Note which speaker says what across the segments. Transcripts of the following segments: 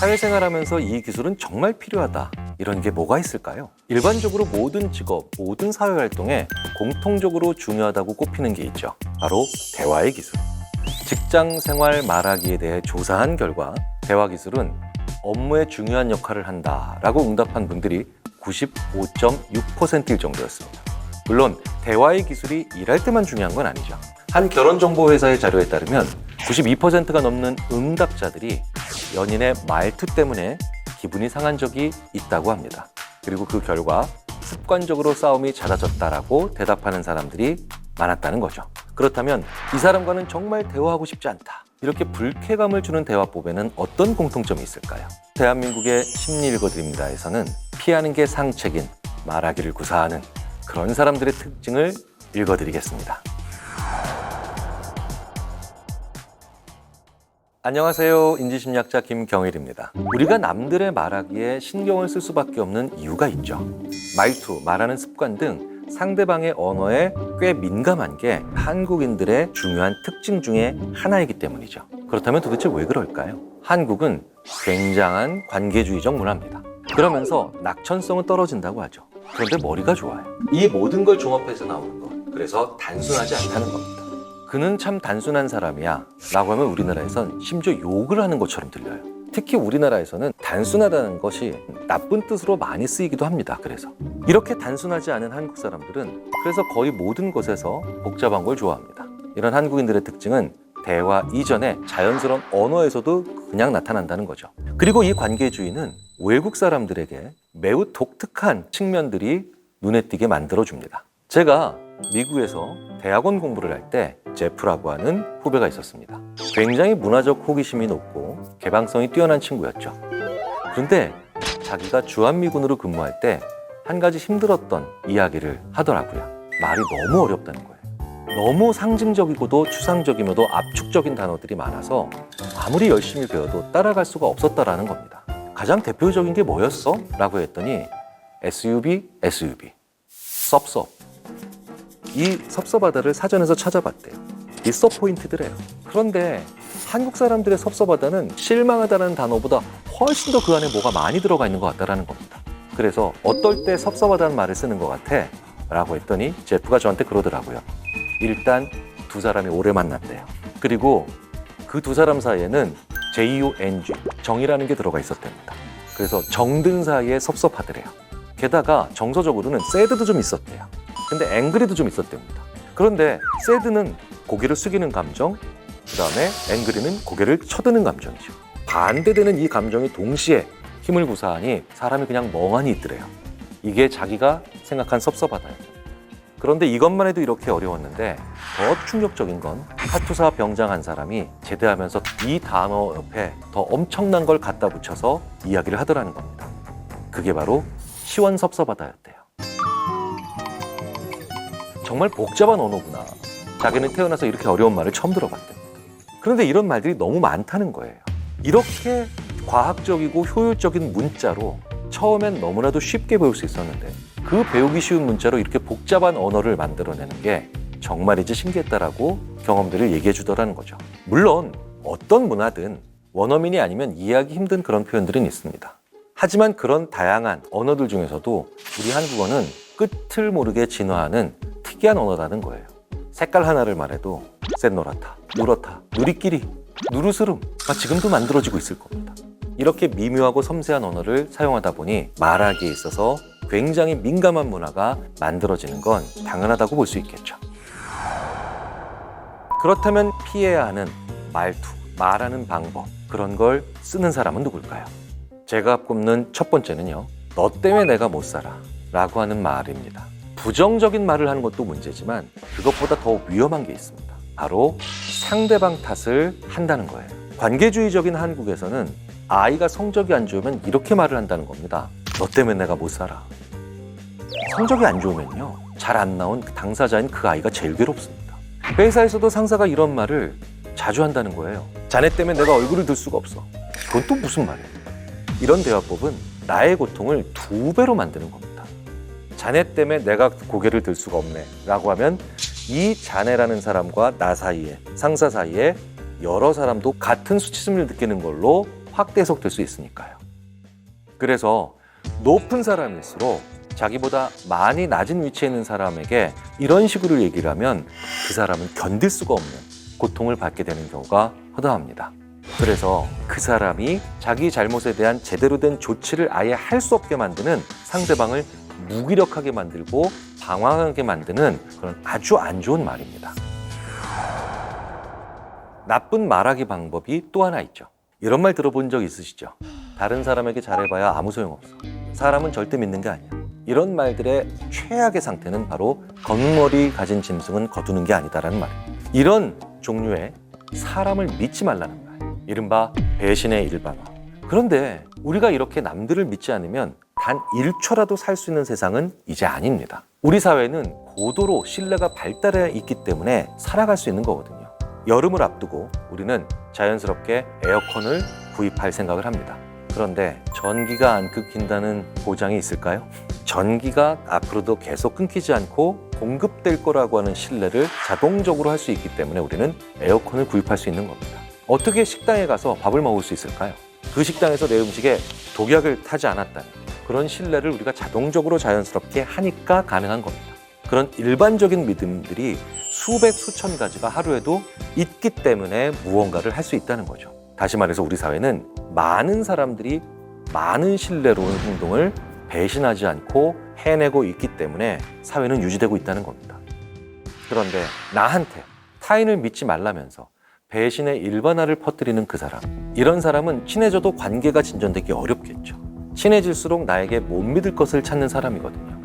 Speaker 1: 사회생활하면서 이 기술은 정말 필요하다. 이런 게 뭐가 있을까요? 일반적으로 모든 직업, 모든 사회 활동에 공통적으로 중요하다고 꼽히는 게 있죠. 바로 대화의 기술. 직장 생활 말하기에 대해 조사한 결과 대화 기술은 업무에 중요한 역할을 한다라고 응답한 분들이 95.6%일 정도였습니다. 물론 대화의 기술이 일할 때만 중요한 건 아니죠. 한 결혼정보회사의 자료에 따르면 92%가 넘는 응답자들이 연인의 말투 때문에 기분이 상한 적이 있다고 합니다. 그리고 그 결과 습관적으로 싸움이 잦아졌다라고 대답하는 사람들이 많았다는 거죠. 그렇다면 이 사람과는 정말 대화하고 싶지 않다. 이렇게 불쾌감을 주는 대화법에는 어떤 공통점이 있을까요? 대한민국의 심리 읽어드립니다에서는 피하는 게 상책인 말하기를 구사하는 그런 사람들의 특징을 읽어드리겠습니다. 안녕하세요. 인지심리학자 김경일입니다. 우리가 남들의 말하기에 신경을 쓸 수밖에 없는 이유가 있죠. 말투, 말하는 습관 등 상대방의 언어에 꽤 민감한 게 한국인들의 중요한 특징 중에 하나이기 때문이죠. 그렇다면 도대체 왜 그럴까요? 한국은 굉장한 관계주의적 문화입니다. 그러면서 낙천성은 떨어진다고 하죠. 그런데 머리가 좋아요. 이 모든 걸 종합해서 나오는 것. 그래서 단순하지 않다는 겁니다. 그는 참 단순한 사람이야 라고 하면 우리나라에선 심지어 욕을 하는 것처럼 들려요. 특히 우리나라에서는 단순하다는 것이 나쁜 뜻으로 많이 쓰이기도 합니다. 그래서 이렇게 단순하지 않은 한국 사람들은 그래서 거의 모든 것에서 복잡한 걸 좋아합니다. 이런 한국인들의 특징은 대화 이전에 자연스러운 언어에서도 그냥 나타난다는 거죠. 그리고 이 관계주의는 외국 사람들에게 매우 독특한 측면들이 눈에 띄게 만들어줍니다. 제가 미국에서 대학원 공부를 할 때 제프라고 하는 후배가 있었습니다. 굉장히 문화적 호기심이 높고 개방성이 뛰어난 친구였죠. 그런데 자기가 주한미군으로 근무할 때 한 가지 힘들었던 이야기를 하더라고요. 말이 너무 어렵다는 거예요. 너무 상징적이고도 추상적이며도 압축적인 단어들이 많아서 아무리 열심히 배워도 따라갈 수가 없었다라는 겁니다. 가장 대표적인 게 뭐였어? 라고 했더니 SUV, SUV, 섭섭. 이 섭섭하다를 사전에서 찾아봤대요. 이 서 포인트들이에요. 그런데 한국 사람들의 섭섭하다는 실망하다는 단어보다 훨씬 더 그 안에 뭐가 많이 들어가 있는 것 같다라는 겁니다. 그래서 어떨 때 섭섭하다는 말을 쓰는 것 같아? 라고 했더니 제프가 저한테 그러더라고요. 일단 두 사람이 오래 만났대요. 그리고 그 두 사람 사이에는 J-U-N-G, 정이라는 게 들어가 있었답니다. 그래서 정든 사이에 섭섭하더래요. 게다가 정서적으로는 새드도 좀 있었대요. 근데 앵그리도 좀 있었답니다. 그런데 새드는 고개를 숙이는 감정, 그 다음에 앵그리는 고개를 쳐드는 감정이죠. 반대되는 이 감정이 동시에 힘을 구사하니 사람이 그냥 멍하니 있더래요. 이게 자기가 생각한 섭섭하다였죠. 그런데 이것만 해도 이렇게 어려웠는데 더 충격적인 건 카투사 병장 한 사람이 제대하면서 이 단어 옆에 더 엄청난 걸 갖다 붙여서 이야기를 하더라는 겁니다. 그게 바로 시원섭섭하다였대요. 정말 복잡한 언어구나. 자기는 태어나서 이렇게 어려운 말을 처음 들어봤답니다. 그런데 이런 말들이 너무 많다는 거예요. 이렇게 과학적이고 효율적인 문자로 처음엔 너무나도 쉽게 배울 수 있었는데 그 배우기 쉬운 문자로 이렇게 복잡한 언어를 만들어내는 게 정말이지 신기했다라고 경험들을 얘기해 주더라는 거죠. 물론 어떤 문화든 원어민이 아니면 이해하기 힘든 그런 표현들은 있습니다. 하지만 그런 다양한 언어들 중에서도 우리 한국어는 끝을 모르게 진화하는 특이한 언어라는 거예요. 색깔 하나를 말해도 셋노라타, 누렇다, 누리끼리, 누르스름 아, 지금도 만들어지고 있을 겁니다. 이렇게 미묘하고 섬세한 언어를 사용하다 보니 말하기에 있어서 굉장히 민감한 문화가 만들어지는 건 당연하다고 볼 수 있겠죠. 그렇다면 피해야 하는 말투, 말하는 방법, 그런 걸 쓰는 사람은 누굴까요? 제가 꼽는 첫 번째는요. 너 때문에 내가 못 살아. 라고 하는 말입니다. 부정적인 말을 하는 것도 문제지만 그것보다 더 위험한 게 있습니다. 바로 상대방 탓을 한다는 거예요. 관계주의적인 한국에서는 아이가 성적이 안 좋으면 이렇게 말을 한다는 겁니다. 너 때문에 내가 못 살아. 성적이 안 좋으면요. 잘 안 나온 그 당사자인 그 아이가 제일 괴롭습니다. 회사에서도 상사가 이런 말을 자주 한다는 거예요. 자네 때문에 내가 얼굴을 들 수가 없어. 그건 또 무슨 말이에요? 이런 대화법은 나의 고통을 두 배로 만드는 겁니다. 자네 때문에 내가 고개를 들 수가 없네. 라고 하면 이 자네라는 사람과 나 사이에, 상사 사이에 여러 사람도 같은 수치심을 느끼는 걸로 확대 해석될 수 있으니까요. 그래서 높은 사람일수록 자기보다 많이 낮은 위치에 있는 사람에게 이런 식으로 얘기를 하면 그 사람은 견딜 수가 없는 고통을 받게 되는 경우가 허다합니다. 그래서 그 사람이 자기 잘못에 대한 제대로 된 조치를 아예 할 수 없게 만드는 상대방을 무기력하게 만들고 방황하게 만드는 그런 아주 안 좋은 말입니다. 나쁜 말하기 방법이 또 하나 있죠. 이런 말 들어본 적 있으시죠? 다른 사람에게 잘해봐야 아무 소용없어. 사람은 절대 믿는 게 아니야. 이런 말들의 최악의 상태는 바로 검머리 가진 짐승은 거두는 게 아니다라는 말입니다. 이런 종류의 사람을 믿지 말라는 말. 이른바 배신의 일반화. 그런데 우리가 이렇게 남들을 믿지 않으면 단 1초라도 살 수 있는 세상은 이제 아닙니다. 우리 사회는 고도로 신뢰가 발달해 있기 때문에 살아갈 수 있는 거거든요. 여름을 앞두고 우리는 자연스럽게 에어컨을 구입할 생각을 합니다. 그런데 전기가 안 끊긴다는 보장이 있을까요? 전기가 앞으로도 계속 끊기지 않고 공급될 거라고 하는 신뢰를 자동적으로 할 수 있기 때문에 우리는 에어컨을 구입할 수 있는 겁니다. 어떻게 식당에 가서 밥을 먹을 수 있을까요? 그 식당에서 내 음식에 독약을 타지 않았다는 그런 신뢰를 우리가 자동적으로 자연스럽게 하니까 가능한 겁니다. 그런 일반적인 믿음들이 수백 수천 가지가 하루에도 있기 때문에 무언가를 할 수 있다는 거죠. 다시 말해서 우리 사회는 많은 사람들이 많은 신뢰로운 행동을 배신하지 않고 해내고 있기 때문에 사회는 유지되고 있다는 겁니다. 그런데 나한테 타인을 믿지 말라면서 배신의 일반화를 퍼뜨리는 그 사람. 이런 사람은 친해져도 관계가 진전되기 어렵겠죠. 친해질수록 나에게 못 믿을 것을 찾는 사람이거든요.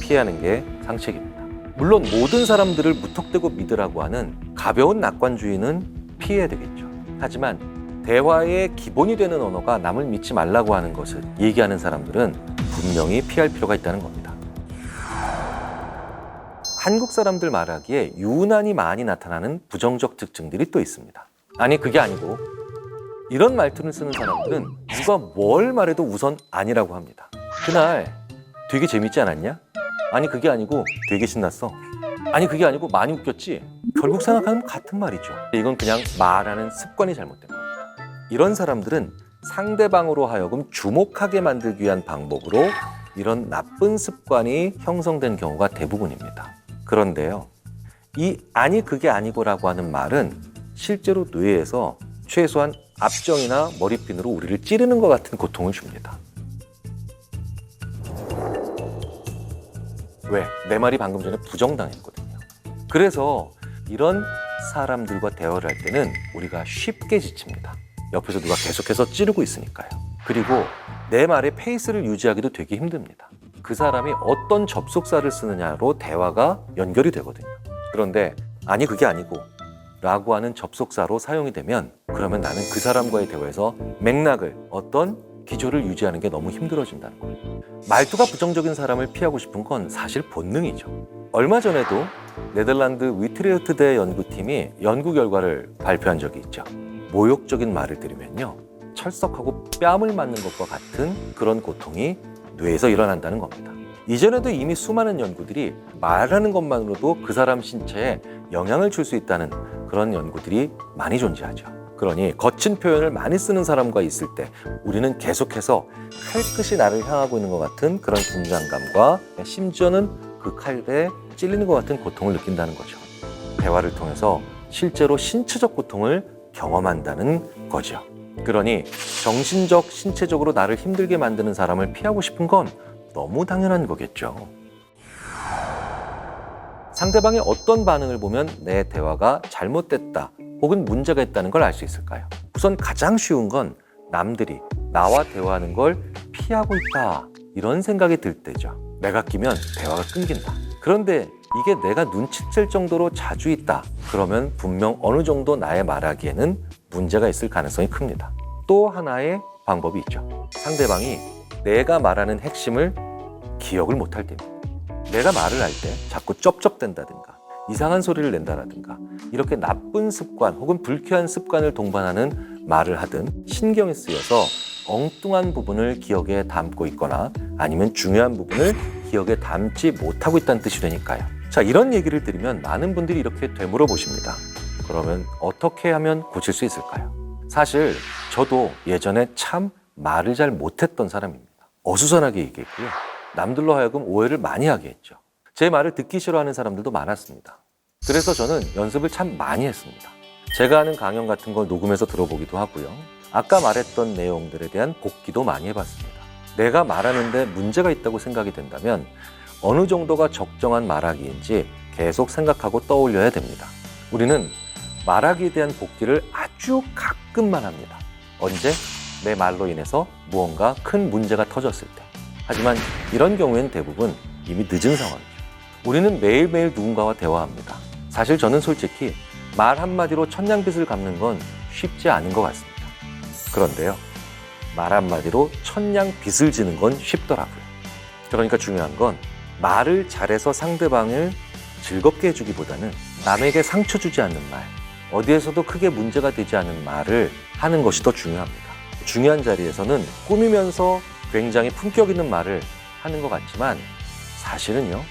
Speaker 1: 피하는 게 상책입니다. 물론 모든 사람들을 무턱대고 믿으라고 하는 가벼운 낙관주의는 피해야 되겠죠. 하지만 대화의 기본이 되는 언어가 남을 믿지 말라고 하는 것을 얘기하는 사람들은 분명히 피할 필요가 있다는 겁니다. 한국 사람들 말하기에 유난히 많이 나타나는 부정적 특징들이 또 있습니다. 아니 그게 아니고 이런 말투를 쓰는 사람들은 누가 뭘 말해도 우선 아니라고 합니다. 그날 되게 재밌지 않았냐? 아니 그게 아니고 되게 신났어. 아니 그게 아니고 많이 웃겼지. 결국 생각하면 같은 말이죠. 이건 그냥 말하는 습관이 잘못된 겁니다. 이런 사람들은 상대방으로 하여금 주목하게 만들기 위한 방법으로 이런 나쁜 습관이 형성된 경우가 대부분입니다. 그런데요. 이 아니 그게 아니고라고 하는 말은 실제로 뇌에서 최소한 앞정이나 머리핀으로 우리를 찌르는 것 같은 고통을 줍니다. 왜? 내 말이 방금 전에 부정당했거든요. 그래서 이런 사람들과 대화를 할 때는 우리가 쉽게 지칩니다. 옆에서 누가 계속해서 찌르고 있으니까요. 그리고 내 말의 페이스를 유지하기도 되게 힘듭니다. 그 사람이 어떤 접속사를 쓰느냐로 대화가 연결이 되거든요. 그런데 아니 그게 아니고 라고 하는 접속사로 사용이 되면 그러면 나는 그 사람과의 대화에서 맥락을 어떤 기조를 유지하는 게 너무 힘들어진다는 거예요. 말투가 부정적인 사람을 피하고 싶은 건 사실 본능이죠. 얼마 전에도 네덜란드 위트레흐트대 연구팀이 연구 결과를 발표한 적이 있죠. 모욕적인 말을 들으면요. 철석하고 뺨을 맞는 것과 같은 그런 고통이 뇌에서 일어난다는 겁니다. 이전에도 이미 수많은 연구들이 말하는 것만으로도 그 사람 신체에 영향을 줄 수 있다는 그런 연구들이 많이 존재하죠. 그러니 거친 표현을 많이 쓰는 사람과 있을 때 우리는 계속해서 칼끝이 나를 향하고 있는 것 같은 그런 긴장감과 심지어는 그 칼에 찔리는 것 같은 고통을 느낀다는 거죠. 대화를 통해서 실제로 신체적 고통을 경험한다는 거죠. 그러니 정신적, 신체적으로 나를 힘들게 만드는 사람을 피하고 싶은 건 너무 당연한 거겠죠. 상대방의 어떤 반응을 보면 내 대화가 잘못됐다 혹은 문제가 있다는 걸 알 수 있을까요? 우선 가장 쉬운 건 남들이 나와 대화하는 걸 피하고 있다 이런 생각이 들 때죠. 내가 끼면 대화가 끊긴다. 그런데 이게 내가 눈치챌 정도로 자주 있다. 그러면 분명 어느 정도 나의 말하기에는 문제가 있을 가능성이 큽니다. 또 하나의 방법이 있죠. 상대방이 내가 말하는 핵심을 기억을 못할 때입니다. 내가 말을 할 때 자꾸 쩝쩝댄다든가 이상한 소리를 낸다라든가 이렇게 나쁜 습관 혹은 불쾌한 습관을 동반하는 말을 하든 신경이 쓰여서 엉뚱한 부분을 기억에 담고 있거나 아니면 중요한 부분을 기억에 담지 못하고 있다는 뜻이 되니까요. 자, 이런 얘기를 들으면 많은 분들이 이렇게 되물어 보십니다. 그러면 어떻게 하면 고칠 수 있을까요? 사실 저도 예전에 참 말을 잘 못했던 사람입니다. 어수선하게 얘기했고요. 남들로 하여금 오해를 많이 하게 했죠. 제 말을 듣기 싫어하는 사람들도 많았습니다. 그래서 저는 연습을 참 많이 했습니다. 제가 하는 강연 같은 걸 녹음해서 들어보기도 하고요. 아까 말했던 내용들에 대한 복기도 많이 해봤습니다. 내가 말하는데 문제가 있다고 생각이 된다면 어느 정도가 적정한 말하기인지 계속 생각하고 떠올려야 됩니다. 우리는 말하기에 대한 복기를 아주 가끔만 합니다. 언제? 내 말로 인해서 무언가 큰 문제가 터졌을 때. 하지만 이런 경우에는 대부분 이미 늦은 상황이죠. 우리는 매일매일 누군가와 대화합니다. 사실 저는 솔직히 말 한마디로 천냥빚을 갚는 건 쉽지 않은 것 같습니다. 그런데요, 말 한마디로 천냥빚을 지는 건 쉽더라고요. 그러니까 중요한 건 말을 잘해서 상대방을 즐겁게 해주기보다는 남에게 상처 주지 않는 말, 어디에서도 크게 문제가 되지 않은 말을 하는 것이 더 중요합니다. 중요한 자리에서는 꾸미면서 굉장히 품격 있는 말을 하는 것 같지만 사실은요,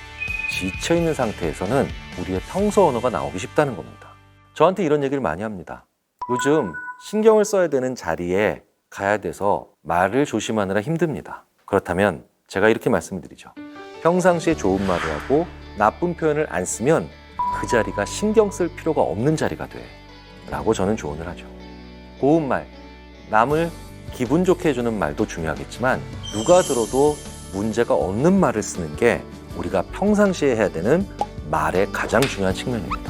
Speaker 1: 지쳐 있는 상태에서는 우리의 평소 언어가 나오기 쉽다는 겁니다. 저한테 이런 얘기를 많이 합니다. 요즘 신경을 써야 되는 자리에 가야 돼서 말을 조심하느라 힘듭니다. 그렇다면 제가 이렇게 말씀드리죠. 평상시에 좋은 말을 하고 나쁜 표현을 안 쓰면 그 자리가 신경 쓸 필요가 없는 자리가 돼. 라고 저는 조언을 하죠. 고운 말, 남을 기분 좋게 해주는 말도 중요하겠지만 누가 들어도 문제가 없는 말을 쓰는 게 우리가 평상시에 해야 되는 말의 가장 중요한 측면입니다.